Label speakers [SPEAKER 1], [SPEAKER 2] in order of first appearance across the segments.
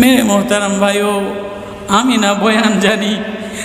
[SPEAKER 1] মেরে মোহতারাম ভাইও আমি না বয়ান জানি।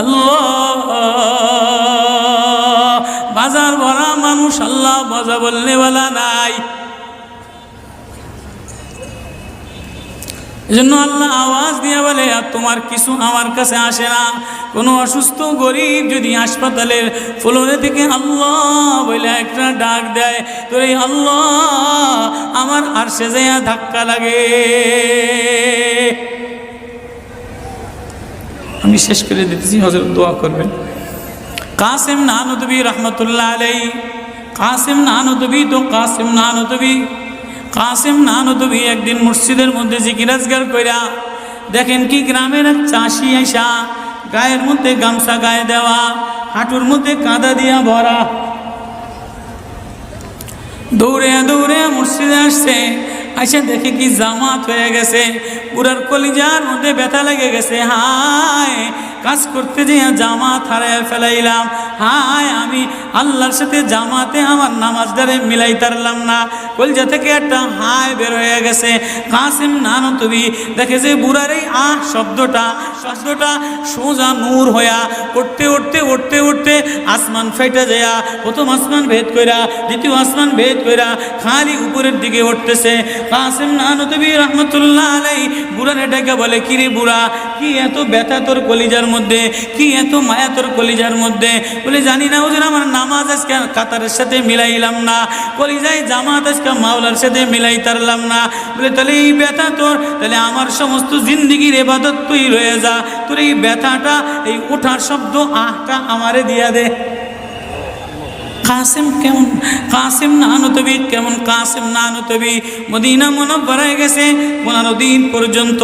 [SPEAKER 1] আল্লাহ। বাজার ভরা মানুষ আল্লাহ মজা বললে বলা নাই। এজন্য আল্লাহ আওয়াজ দিয়ে বলে, আর তোমার কিছু আমার কাছে আসে না। কোনো অসুস্থ গরিব যদি হাসপাতালের ফ্লোরে থেকে আল্লাহ বলে একটা ডাক দেয়, তোর এই আল্লাহ আমার আর সে ধাক্কা লাগে। আমি শেষ করে দিতেছি হজরত দোয়া করবেন। কাসিম নানুদবি রহমতুল্লাহ আলাই কাসিম নানুদবি তো কাসিম নানুদবি। কাসিম নানুদবি একদিন মসজিদের মধ্যে জিকিরাজগার কইরা, দেখেন কি গ্রামের এক চাষি আইসা, গায়ের মধ্যে গামছা গায়ে দেওয়া, হাঁটুর মধ্যে কাদা দিয়া ভরা। দৌড়ে দৌড়ে মসজিদে আসছে আইসা দেখে কি জামাত হয়ে গেছে। পুরার কলিজার মধ্যে ব্যথা লেগে গেছে। হায়! কাজ করতে যে জামাত হারায় ফেলাইলাম। হায়, আমি আল্লাহর সাথে জামাতে আমার নামাজ দ্বারে মিলাই তারলাম না। কলজা থেকে একটা হায় বের হয়ে গেছে। কাসিম নানো, তুমি দেখে যে বুড়ার এই আহ শব্দটা শব্দটা সোজা নূর হইয়া উঠতে উঠতে উঠতে উঠতে আসমান ফেটে যায়া প্রথম আসমান ভেদ কইরা, দ্বিতীয় আসমান ভেদ কইরা খালি উপরের দিকে উঠতেছে। কাসিম নানতবি রহমতুল্লাহ আলাই বুড়ার ডেকে বলে, কিরে বুড়া, কি এত ব্যথা তোর কলিজার মধ্যে, কি এত মায়া তোর কলিজার মধ্যে? বলে, জানি না ওদের আমার নামাজ আজকে কাতারের সাথে মিলাইলাম না। কলিজায় জামাত আজকে মাওলার সাথে মিলাই তারলাম না। বলে, তাহলে এই ব্যথা তোর? তাহলে আমার সমস্ত জিন্দিগির এবাদত তুই রয়ে যা। তোর এই ব্যথাটা, এই ওঠার শব্দ আহটা আমারে দিয়া দে। কাসেম কেমন, কাসিম নানুতবি, কেমন কাসিম নানুতবি। মদিনা মনে গেছে পনেরো দিন পর্যন্ত।